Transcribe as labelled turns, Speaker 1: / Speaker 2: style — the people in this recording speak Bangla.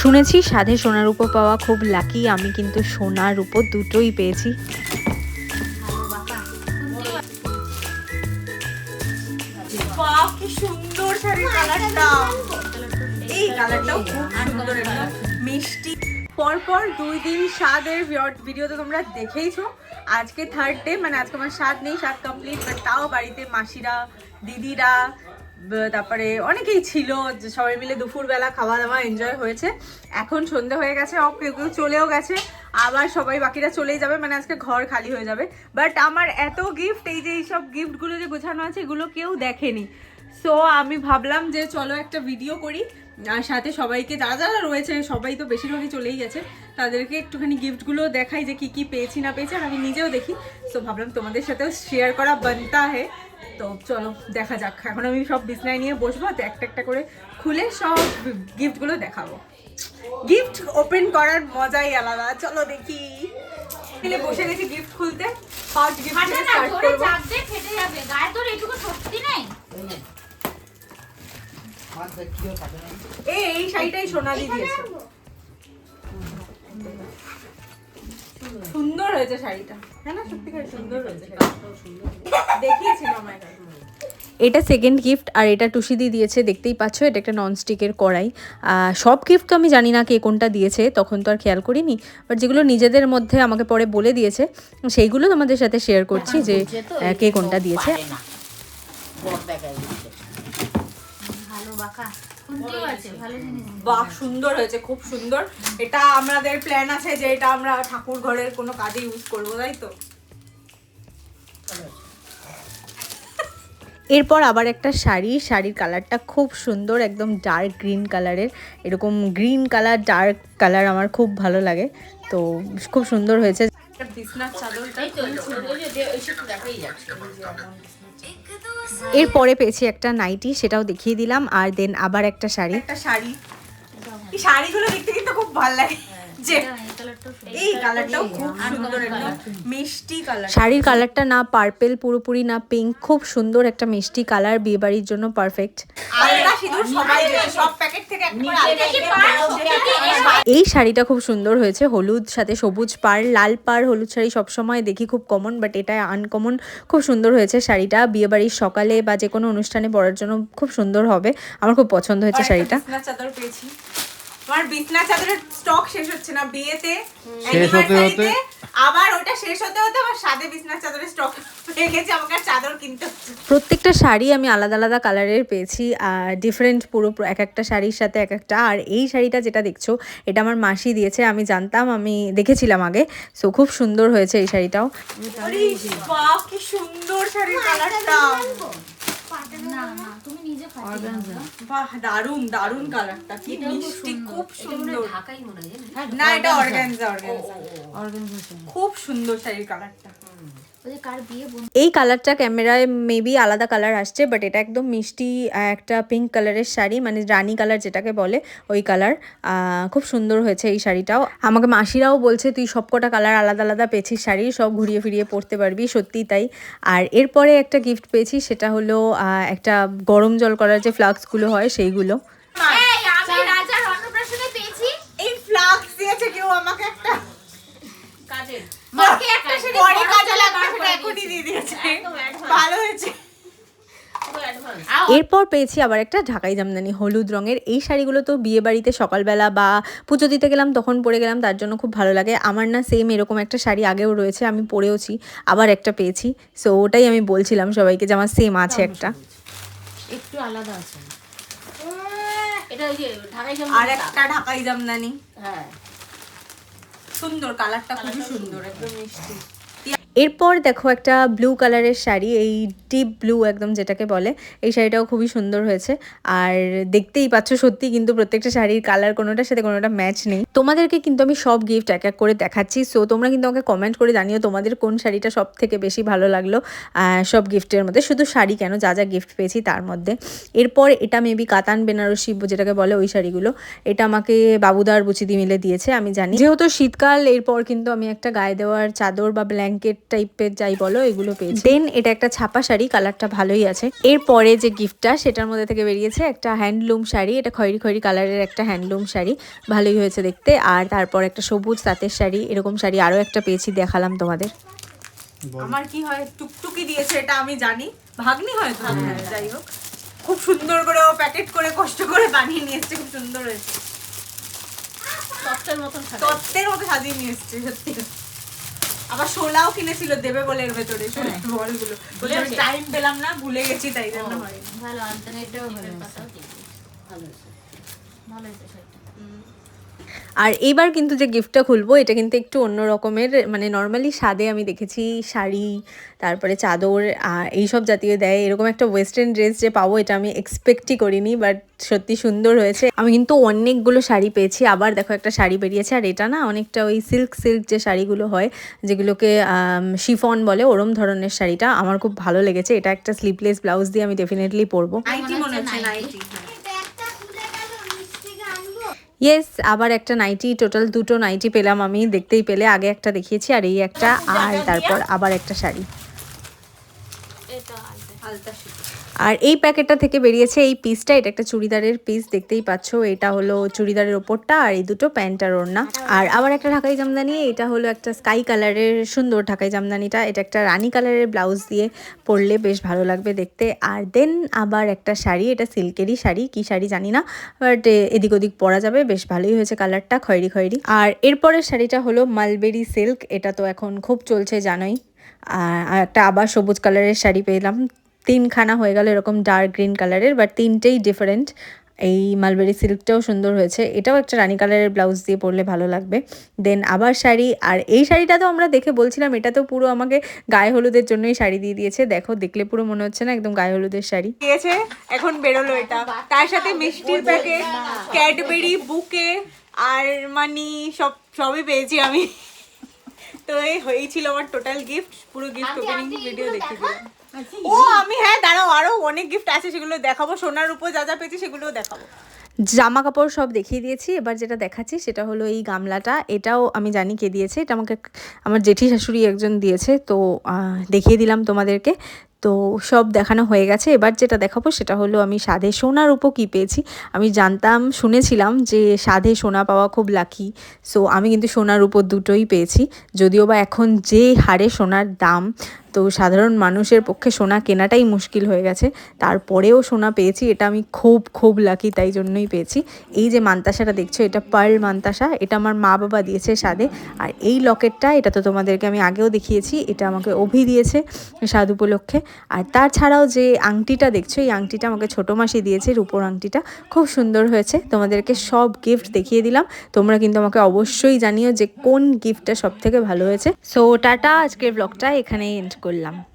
Speaker 1: শুনেছি সাধে সোনার উপর পাওয়া খুব লাকি আমি কিন্তু সোনার উপর দুটোই পেয়েছি।
Speaker 2: সুন্দর কালারটা। এই কালারটাও খুব সুন্দর মিষ্টি। পরপর দুই দিন স্বাদের ভিডিও তো তোমরা দেখেইছো। আজকে থার্ড ডে মানে আজকে আমার স্বাদ নেই স্বাদ কমপ্লিট বাট তাও বাড়িতে মাসিরা, দিদিরা তারপরে অনেকেই ছিল সবাই মিলে দুপুরবেলা খাওয়া দাওয়া এনজয় হয়েছে। এখন সন্ধে হয়ে গেছে ও কেউ কেউ চলেও গেছে। আবার সবাই বাকিরা চলেই যাবে মানে আজকে ঘর খালি হয়ে যাবে। বাট আমার এত গিফট এই যে এইসব গিফটগুলো যে গোছানো আছে, এগুলো কেউ দেখেনি। সো আমি ভাবলাম যে চলো একটা ভিডিও করি। আর সাথে সবাইকে, যারা যারা রয়েছে, সবাই তো বেশিরভাগই চলেই গেছে, তাদেরকে একটুখানি গিফটগুলো দেখাই যে কি কি পেয়েছি না পেয়েছি, আর আমি নিজেও দেখি। সো ভাবলাম তোমাদের সাথেও শেয়ার করা বানতা হে। তো চলো দেখা যাক। এখন আমি সব বিছনায় নিয়ে বসবো তো একটা একটা করে খুলে সব গিফটগুলো দেখাবো। গিফট ওপেন করার মজাই আলাদা। চলো দেখি। মিলে বসে গেছি গিফট খুলতে। ফার্স্ট গিফট
Speaker 3: ফাটে
Speaker 2: স্টার্ট
Speaker 3: চাপ যাবে। গায়ে তোর এইটুকু শক্তি নেই?
Speaker 2: এই এই শাড়িটাই সোনালি দিয়েছে। হয়েছে শাড়িটা। হ্যাঁ না সত্যিকার সুন্দর হয়েছে দেখিয়েছিল আমায় এটা।
Speaker 1: এটা সেকেন্ড গিফট আর এটা টুসিদি দিয়েছে দেখতেই পাচ্ছ এটা একটা ননস্টিকের কড়াই। সব গিফট তো আমি জানি না কে কোনটা দিয়েছে তখন তো আর খেয়াল করিনি। বাট যেগুলো নিজেদের মধ্যে আমাকে পরে বলে দিয়েছে সেইগুলো তোমাদের সাথে শেয়ার করছি যে কে কোনটা দিয়েছে।
Speaker 3: ভালো বাঁকা।
Speaker 2: বাহ সুন্দর হয়েছে খুব সুন্দর এটা আমাদের প্ল্যান আছে যে এটা আমরা ঠাকুর ঘরের কোনো কাজে ইউজ করব তাই তো
Speaker 1: এরপর আবার একটা শাড়ি শাড়ির কালারটা খুব সুন্দর একদম ডার্ক গ্রিন কালারের এরকম গ্রিন কালার ডার্ক কালার আমার খুব ভালো লাগে তো খুব সুন্দর হয়েছে
Speaker 2: বিছনার চাদরটা
Speaker 4: এই তো, ওই যে দে- ওইসব তো দেখাই যাচ্ছে।
Speaker 1: এরপরে পেয়েছি একটা নাইটি, সেটাও দেখিয়ে দিলাম, আর দেন আবার একটা শাড়ি।
Speaker 2: একটা শাড়ি। এই শাড়িগুলো দেখতে কিন্তু খুব ভালো লাগে। যে
Speaker 3: হ্যাঁ, এই কালারটাও
Speaker 2: খুব সুন্দর মিষ্টি কালার
Speaker 1: শাড়ির কালারটা না পার্পেল পুরোপুরি না পিঙ্ক খুব সুন্দর একটা মিষ্টি কালার বিয়ে বাড়ির জন্য পারফেক্ট এই শাড়িটা খুব সুন্দর হয়েছে হলুদ সাথে সবুজ পাড় লাল পাড় হলুদ শাড়ি সবসময় দেখি খুব কমন বাট এটা আনকমন খুব সুন্দর হয়েছে শাড়িটা বিয়েবাড়ির সকালে বা যে কোনো অনুষ্ঠানে পরার জন্য খুব সুন্দর হবে আমার খুব পছন্দ হয়েছে শাড়িটা।
Speaker 2: চাদর পেয়েছি। আমার বিছনার চাদরের স্টক শেষ হচ্ছে না বিয়েতে
Speaker 5: শেষ হতে হতে?
Speaker 2: আবার ওটা শেষ হতে হতে আমার সাদে বিছনার চাদরের স্টক হয়ে গেছে আমাকে চাদর কিনতে
Speaker 1: প্রত্যেকটা শাড়ি আমি আলাদা আলাদা কালারের পেয়েছি আর ডিফারেন্ট পুরো পুরো এক একটা শাড়ির সাথে এক একটা আর এই শাড়িটা যেটা দেখছ এটা আমার মাসি দিয়েছে আমি জানতাম আমি দেখেছিলাম আগে সো খুব সুন্দর হয়েছে এই শাড়িটাও।
Speaker 2: কি সুন্দর শাড়ির কালারটা
Speaker 3: না, না, তুমি।
Speaker 2: বাহ দারুণ দারুণ কালারটা। কি মিষ্টি খুব সুন্দর।
Speaker 4: ঢাকাই মনে হয়
Speaker 2: না এটা অর্গানজা অর্গানজা। খুব সুন্দর শাড়ির কালারটা।
Speaker 3: ওই যে কার বিয়ে বন্ধু?
Speaker 1: এই কালারটা ক্যামেরায় মেবি আলাদা কালার আসছে বাট এটা একদম মিষ্টি একটা পিঙ্ক কালারের শাড়ি মানে রানি কালার যেটাকে বলে ওই কালার। খুব সুন্দর হয়েছে এই শাড়িটাও। আমাকে মাসিরাও বলছে তুই সবকটা কালার আলাদা আলাদা পেয়েছিস শাড়ি সব ঘুরিয়ে ফিরিয়ে পরতে পারবি। সত্যিই তাই। আর এরপরে একটা গিফট পেয়েছি সেটা হলো একটা গরম জল করার যে ফ্লাক্সগুলো হয় সেইগুলো।
Speaker 2: ভালো হয়েছে।
Speaker 1: এরপর পেয়েছি আবার একটা ঢাকাই জামদানি হলুদ রঙের। এই শাড়িগুলো তো বিয়ে বাড়িতে সকালবেলা বা পুজো দিতে গেলাম তখন পরে গেলাম তার জন্য খুব ভালো লাগে। আমার না সেম এরকম একটা শাড়ি আগেও রয়েছে আমি পরেওছি আবার একটা পেয়েছি। সো ওটাই আমি বলছিলাম সবাইকে যে আমার সেম আছে একটা।
Speaker 4: একটু আলাদা আছে। এটা ওই যে ঢাকাই
Speaker 2: আর একটা ঢাকাই জামদানি।
Speaker 4: হ্যাঁ।
Speaker 2: সুন্দর কালারটা খুবই সুন্দর। একদম মিষ্টি।
Speaker 1: এরপর দেখো একটা ব্লু কালারের শাড়ি এই ডিপ ব্লু একদম যেটাকে বলে, এই শাড়িটাও খুবই সুন্দর হয়েছে। আর দেখতেই পাচ্ছ সত্যি কিন্তু প্রত্যেকটা শাড়ির কালার কোনোটার সাথে কোনোটা ম্যাচ নেই। তোমাদেরকে কিন্তু আমি সব গিফট এক এক করে দেখাচ্ছি। সো তোমরা কিন্তু আমাকে কমেন্ট করে জানিও তোমাদের কোন শাড়িটা সব থেকে বেশি ভালো লাগল সব গিফটের মধ্যে। শুধু শাড়ি কেন, যা যা গিফট পেয়েছি তার মধ্যে। এরপর এটা মেবি কাতান, বেনারসি যেটাকে বলে ওই শাড়িগুলো। এটা আমাকে বাবুদার বুচিদি মিলে দিয়েছে, আমি জানি। যেহেতু শীতকাল, এরপর কিন্তু আমি একটা গায়ে দেওয়ার চাদর বা ব্ল্যাঙ্কেট টাইপের যাই বলো, এগুলো পেয়েছি। দেন এটা একটা ছাপা শাড়ি। শাড়ি কালারটা ভালোই আছে। এরপরে যে গিফটটা সেটার মধ্যে থেকে বেরিয়েছে একটা হ্যান্ডলুম শাড়ি এটা খয়েরি খয়েরি কালারের একটা হ্যান্ডলুম শাড়ি। ভালোই হয়েছে দেখতে। আর তারপর একটা সবুজ তাঁতের শাড়ি এরকম শাড়ি আরও একটা পেয়েছি দেখালাম তোমাদের।
Speaker 2: আমার কি হয় টুকটুকি দিয়েছে এটা আমি জানি। ভাগ্নি হয়তো হ্যাঁ, যাই হোক। খুব সুন্দর করে ও প্যাকেট করে কষ্ট করে বানিয়ে নিয়ে এসছে খুব সুন্দর হয়েছে।
Speaker 4: তত্ত্বের মতন
Speaker 2: তত্ত্বের মতো সাজিয়ে নিয়ে এসছে সত্যি। আবার শোলাও কিনেছিল দেবে বলে এর ভেতরে শোলা বলগুলো। বলে আমি টাইম পেলাম না ভুলে গেছি তাই জন্য হয়নি।
Speaker 3: ভালো আনতে
Speaker 4: এটাও ভালো ভালো হয়েছে।
Speaker 3: ভালো হয়েছে শাড়িটা।
Speaker 1: আর এইবার কিন্তু যে গিফটটা খুলবো, এটা কিন্তু একটু অন্য রকমের মানে নর্মালি স্বাদে আমি দেখেছি শাড়ি, তারপরে চাদর এইসব জাতীয় দেয়। এরকম একটা ওয়েস্টার্ন ড্রেস যে পাবো, এটা আমি এক্সপেক্টই করিনি বাট সত্যি সুন্দর হয়েছে। আমি কিন্তু অনেকগুলো শাড়ি পেয়েছি। আবার দেখো একটা শাড়ি বেরিয়েছে, আর এটা না অনেকটা ওই সিল্ক সিল্ক যে শাড়িগুলো হয়, যেগুলোকে শিফন বলে, ওরম ধরনের শাড়িটা আমার খুব ভালো লেগেছে। এটা একটা স্লিভলেস ব্লাউজ দিয়ে আমি ডেফিনেটলি পরবো।
Speaker 2: মনে হচ্ছে
Speaker 1: ইয়েস আবার একটা নাইটি টোটাল দুটো নাইটি পেলাম আমি, দেখতেই পেলে, আগে একটা দেখিয়েছি আর এই একটা, আর তারপর আবার একটা শাড়ি।
Speaker 4: এটা
Speaker 1: আর এই প্যাকেটটা থেকে বেরিয়েছে এই পিসটা এটা একটা চুড়িদারের পিস দেখতেই পাচ্ছ। এটা হলো চুড়িদারের ওপরটা আর এই দুটো প্যান্ট আর ওড়না। আর আবার একটা ঢাকাই জামদানি, এটা হলো একটা স্কাই কালারের সুন্দর ঢাকাই জামদানিটা। এটা একটা রানী কালারের ব্লাউজ দিয়ে পরলে বেশ ভালো লাগবে দেখতে। আর দেন আবার একটা শাড়ি, এটা সিল্কেরই শাড়ি, কি শাড়ি জানি না বাট এদিক ওদিক পরা যাবে, বেশ ভালোই হয়েছে কালারটা খয়েরি খয়েরি। আর এরপরের শাড়িটা হলো মালবেরি সিল্ক এটা তো এখন খুব চলছে জানোই। আর আর একটা আবার সবুজ কালারের শাড়ি পেলাম। তিনখানা হয়ে গেল এরকম ডার্ক গ্রিন কালারের বাট তিনটেই ডিফারেন্ট এই মালবেরি সিল্কটাও সুন্দর হয়েছে। এটাও একটা রানী কালারের ব্লাউজ দিয়ে পরলে ভালো লাগবে। দেন আবার শাড়ি আর এই শাড়িটা তো আমরা দেখে বলছিলাম এটা তো পুরো আমাকে গায়ে হলুদের জন্যই শাড়ি দিয়ে দিয়েছে। দেখো দেখলে পুরো মনে হচ্ছে না একদম গায়ে হলুদের শাড়ি।
Speaker 2: দিয়েছে এখন বেরোলো এটা। তার সাথে মিষ্টির প্যাকেট ক্যাডবেরি বুকে আর মানি সব সবই পেয়েছি আমি। তো এই হয়েই ছিল আমার টোটাল গিফট পুরো গিফট ওপেনিং ভিডিও দেখে দিলাম। ও আমি হ্যাঁ দাঁড়াও আরও অনেক গিফট আছে সেগুলো দেখাবো। সোনার উপর যা যা পেয়েছি সেগুলোও দেখাবো।
Speaker 1: জামা কাপড় সব দেখিয়ে দিয়েছি এবার যেটা দেখাচ্ছি সেটা হলো এই গামলাটা। এটাও আমি জানি কে দিয়েছে এটা আমাকে আমার জেঠি শাশুড়ি একজন দিয়েছে তো দেখিয়ে দিলাম তোমাদেরকে। তো সব দেখানো হয়ে গেছে। এবার যেটা দেখাবো সেটা হলো আমি সাধে সোনার উপর কী পেয়েছি। আমি জানতাম, শুনেছিলাম যে সাধে সোনা পাওয়া খুব লাকি সো আমি কিন্তু সোনার উপর দুটোই পেয়েছি। যদিও বা এখন যে হারে সোনার দাম, তো সাধারণ মানুষের পক্ষে সোনা কেনাটাই মুশকিল হয়ে গেছে। তারপরেও সোনা পেয়েছি, এটা আমি খুব খুব লাকি তাই জন্যই পেয়েছি। এই যে মান্তাসাটা দেখছ, এটা পার্ল মান্তাসা, এটা আমার মা বাবা দিয়েছে স্বাদে আর এই লকেটটা এটা তো তোমাদেরকে আমি আগেও দেখিয়েছি, এটা আমাকে অভি দিয়েছে স্বাদ উপলক্ষে। আর তাছাড়াও যে আংটিটা দেখছ, এই আংটিটা আমাকে ছোট মাসি দিয়েছে, রূপোর আংটিটা। খুব সুন্দর হয়েছে। তোমাদেরকে সব গিফট দেখিয়ে দিলাম। তোমরা কিন্তু আমাকে অবশ্যই জানিও যে কোন গিফটটা সব থেকে ভালো হয়েছে। সো টাটা, আজকের ব্লগটা এখানেই এন্ড করলাম।